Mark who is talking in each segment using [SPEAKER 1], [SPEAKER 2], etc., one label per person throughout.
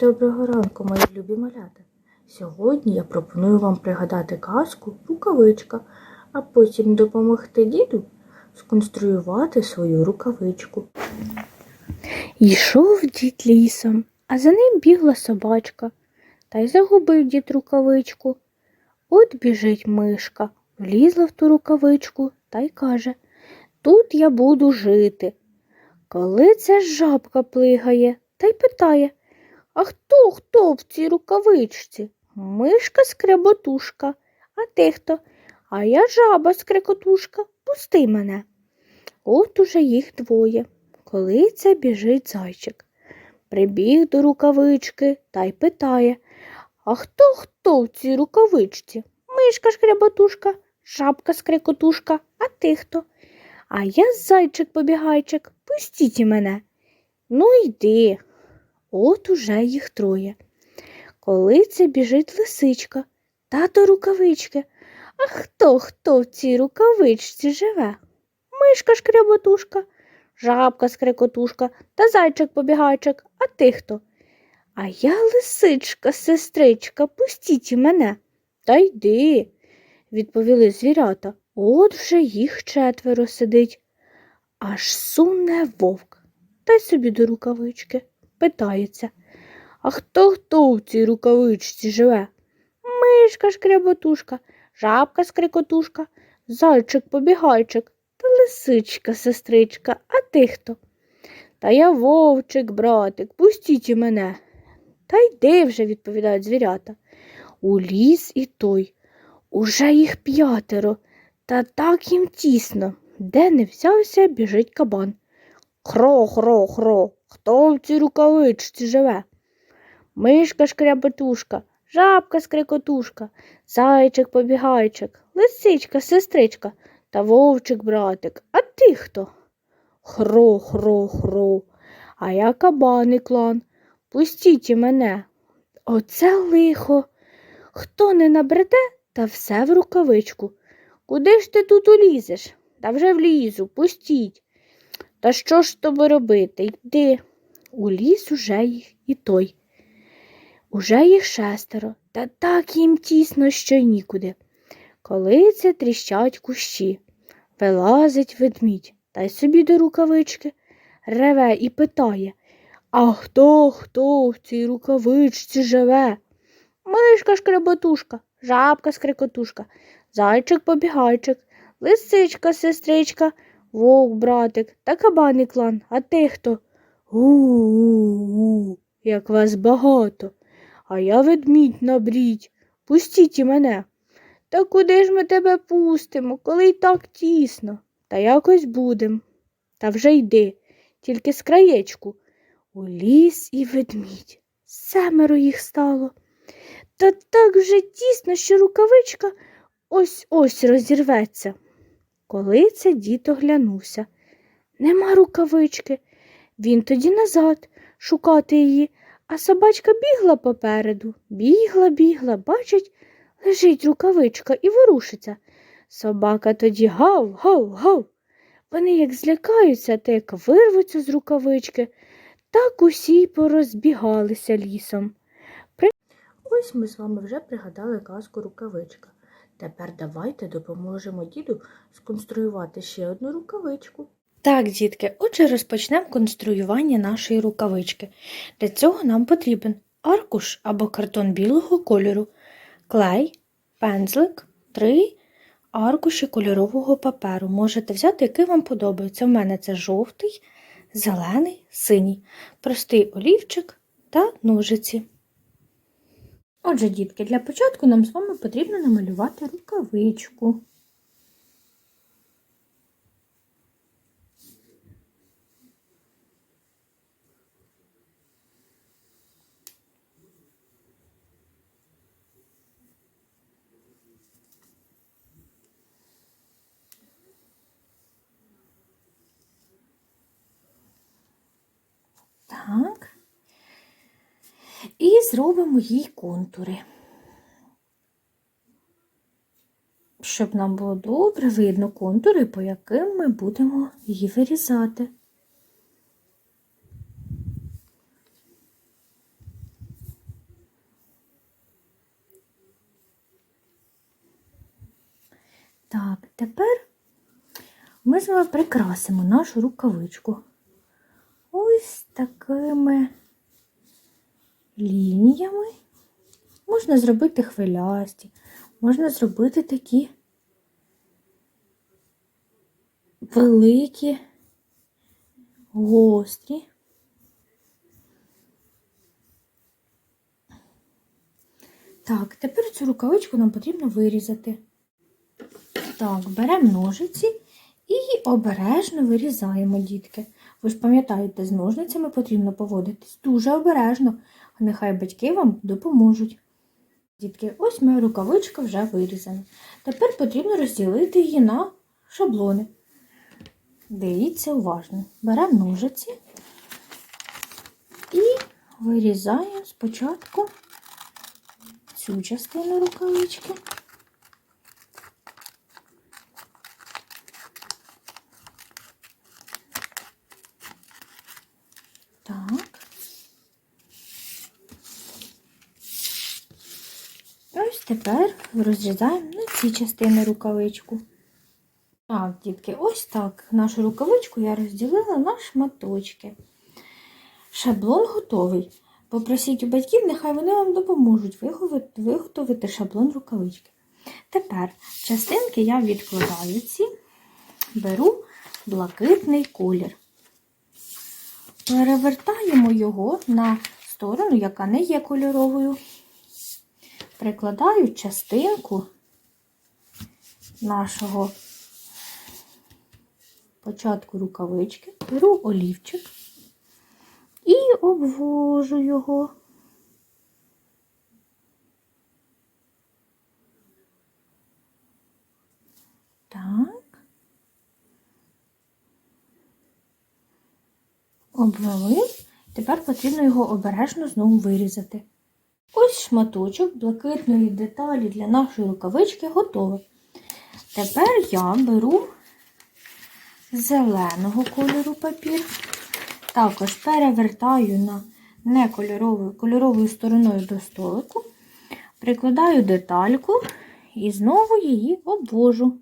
[SPEAKER 1] Доброго ранку, мої любі малята. Сьогодні я пропоную вам пригадати казку рукавичка, а потім допомогти діду сконструювати свою рукавичку. Йшов дід лісом, а за ним бігла собачка, та й загубив дід рукавичку. От біжить мишка, влізла в ту рукавичку та й каже Тут я буду жити. Коли ця жабка плигає та й питає А хто хто в цій рукавичці? Мишка скреботушка. А ти хто? А я жаба скрекотушка. Пусти мене. От уже їх двоє. Коли це біжить зайчик. Прибіг до рукавички та й питає А хто хто в цій рукавичці? Мишка шкряботушка, жабка скрекотушка, а ти хто? А я зайчик побігайчик, пустіть мене. Ну йди. От уже їх троє. Коли це біжить лисичка, тато рукавички. А хто хто в цій рукавичці живе? Мишка шкряботушка, жабка скрекотушка та зайчик побігайчик, а ти хто? А я лисичка, сестричка, пустіть мене. Та йди, відповіли звірята. От вже їх четверо сидить. Аж суне вовк, та й собі до рукавички питається. А хто хто в цій рукавичці живе? Мишка шкряботушка, жабка скрикотушка, зайчик побігайчик та лисичка сестричка, а ти хто? Та я вовчик, братик, пустіть і мене. Та йди вже, відповідають звірята. У ліс і той. Уже їх п'ятеро, та так їм тісно. Де не взявся, біжить кабан. Хро, хро, хро, хто в цій рукавичці живе? Мишка шкряботушка, жабка скрикотушка, зайчик побігайчик, лисичка, сестричка та вовчик братик. А ти хто? Хро, хро, хро, а я кабаний клан. Пустіть і мене. Оце лихо. Хто не набреде, та все в рукавичку. Куди ж ти тут улізеш? Та вже влізу, пустіть. Та що ж з тобою робити? Йди. Уліз уже їх і той. Уже їх шестеро, та так їм тісно, що й нікуди. Коли це тріщать кущі, вилазить ведмідь та й собі до рукавички, реве і питає А хто, хто в цій рукавичці живе? Мишка шкреботушка, жабка скрикотушка, зайчик побігайчик, лисичка сестричка, вовк братик та кабаний клан. А ти хто? У-у-у, як вас багато. А я ведмідь набрідь. Пустіть і мене. Та куди ж ми тебе пустимо, коли й так тісно? Та якось будем. Та вже йди, тільки з краєчку. У ліс і ведмідь. Семеро їх стало. Та так вже тісно, що рукавичка ось ось розірветься. Коли це дід оглянувся. Нема рукавички. Він тоді назад шукати її, а собачка бігла попереду, бігла, бігла, бачить, лежить рукавичка і ворушиться. Собака тоді гав, гав, гав. Вони як злякаються, та як вирвуться з рукавички, так усі й порозбігалися лісом. При... Ось ми з вами вже пригадали казку рукавичка. Тепер давайте допоможемо діду сконструювати ще одну рукавичку. Так, дітки, отже, розпочнемо конструювання нашої рукавички. Для цього нам потрібен аркуш або картон білого кольору, клей, пензлик, три аркуші кольорового паперу. Можете взяти, який вам подобається. У мене це жовтий, зелений, синій, простий олівчик та ножиці. Отже, дітки, для початку нам з вами потрібно намалювати рукавичку. Так зробимо їй контури, щоб нам було добре видно контури, по яким ми будемо її вирізати. Так, тепер ми з вами прикрасимо нашу рукавичку ось такими лініями. Можна зробити хвилясті, можна зробити такі великі, гострі. Так, тепер цю рукавичку нам потрібно вирізати. Так, беремо ножиці і обережно вирізаємо, дітки. Ви ж пам'ятаєте, з ножницями потрібно поводитись дуже обережно, а нехай батьки вам допоможуть. Дітки, ось моя рукавичка вже вирізана. Тепер потрібно розділити її на шаблони. Дивіться уважно. Беремо ножиці і вирізаємо спочатку цю частину рукавички. Так. Ось тепер розрізаємо на ці частини рукавичку. Так, дітки, ось так нашу рукавичку я розділила на шматочки. Шаблон готовий. Попросіть у батьків, нехай вони вам допоможуть виготовити, шаблон рукавички. Тепер частинки я відкладаю ці, беру блакитний колір. Перевертаємо його на сторону, яка не є кольоровою. Прикладаю частинку нашого початку рукавички, беру олівчик і обвожу його. Так. Обвели. Тепер потрібно його обережно знову вирізати. Ось шматочок блакитної деталі для нашої рукавички готовий. Тепер я беру зеленого кольору папір, також перевертаю на некольоровою кольоровою стороною до столику, прикладаю детальку і знову її обвожу.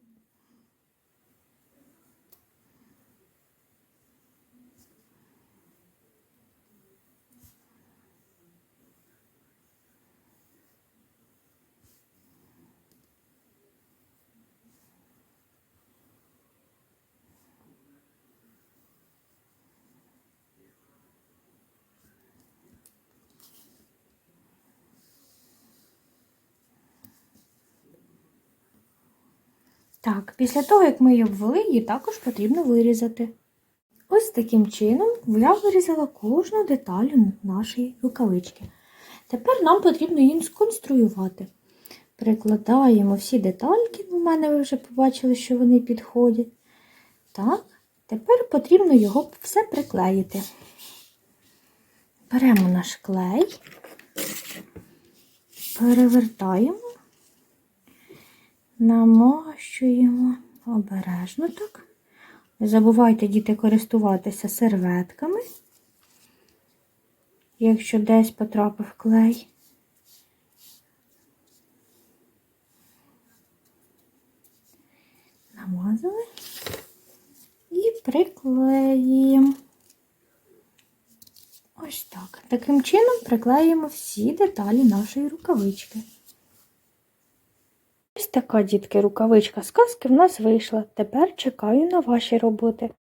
[SPEAKER 1] Так, після того, як ми її обвели, її також потрібно вирізати. Ось таким чином я вирізала кожну деталь нашої рукавички. Тепер нам потрібно її сконструювати. Прикладаємо всі детальки, у мене ви вже побачили, що вони підходять. Так, тепер потрібно його все приклеїти. Беремо наш клей, перевертаємо намащуємо обережно так. Не забувайте, діти, користуватися серветками, якщо десь потрапив клей. Намазали і приклеїмо. Ось так. Таким чином приклеїмо всі деталі нашої рукавички. Така, дітки, рукавичка сказки в нас вийшла. Тепер чекаю на ваші роботи.